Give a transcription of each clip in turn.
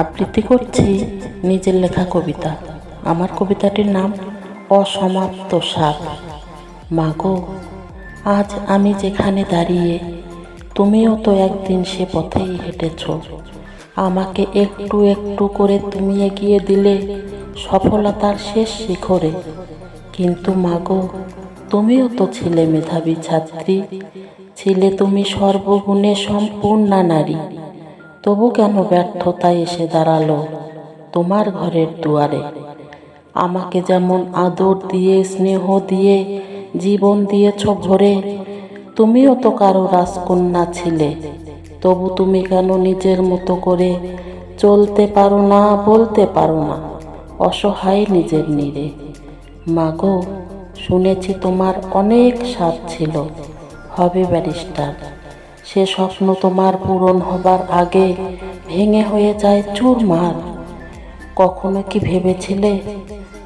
আবৃত্তি করছি নিজের লেখা কবিতা। আমার কবিতাটির নাম অসমাপ্ত সাপ মাগো, আজ আমি যেখানে দাঁড়িয়ে, তুমিও তো একদিন সে পথেই হেঁটেছ। আমাকে একটু একটু করে তুমি এগিয়ে দিলে সফলতার শেষ শিখরে। কিন্তু মাগো, তুমিও তো ছিলে মেধাবী ছাত্রী, ছিলে তুমি সর্বগুণে সম্পূর্ণা নারী। তবু কেন ব্যর্থতায় এসে দাঁড়াল তোমার ঘরের দুয়ারে? আমাকে যেমন আদর দিয়ে, স্নেহ দিয়ে, জীবন দিয়েছ ভরে, তুমিও তো কারও রাজকন্যা ছিলে। তবু তুমি কেন নিজের মতো করে চলতে পারো না, বলতে পারো না? অসহায় নিজের নিরে। মাগো, শুনেছি তোমার অনেক স্বাদ ছিল। হবে ব্যারিস্টার। সে স্বপ্ন তোমার পূরণ হবার আগে ভেঙে হয়ে যায় চুরমার। কখনো কি ভেবেছিলে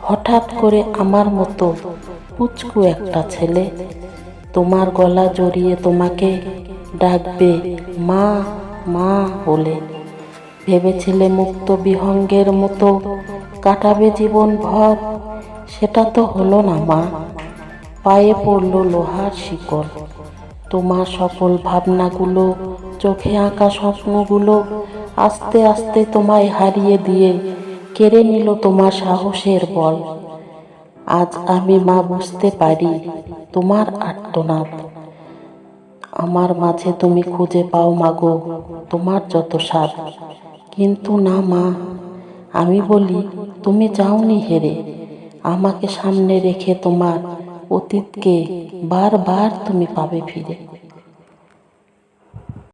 হঠাৎ করে আমার মতো পুচকু একটা ছেলে? তোমার গলা জড়িয়ে তোমাকে ডাকবে, মা মা বলে। ভেবেছিলে মুক্ত বিহঙ্গের মতো কাটাবে জীবন ভর? সেটা তো হলো না, মা। পায়ে পড়ল লোহার শিকল তোমার সকল ভাবনাগুলো, চোখে আঁকা স্বপ্নগুলো আস্তে আস্তে তোমায় হারিয়ে দিয়ে কেড়ে নিল তোমার সাহসের বল। আজ আমি মা বুঝতে পারি তোমার আর্তনাদ। আমার মাঝে তুমি খুঁজে পাও মাগো তোমার যত স্বাদ। কিন্তু না মা, আমি বলি, তুমি যাওনি হেরে, আমাকে সামনে রেখে তোমার অতীতকে বারবার তুমি পাবে ফিরে।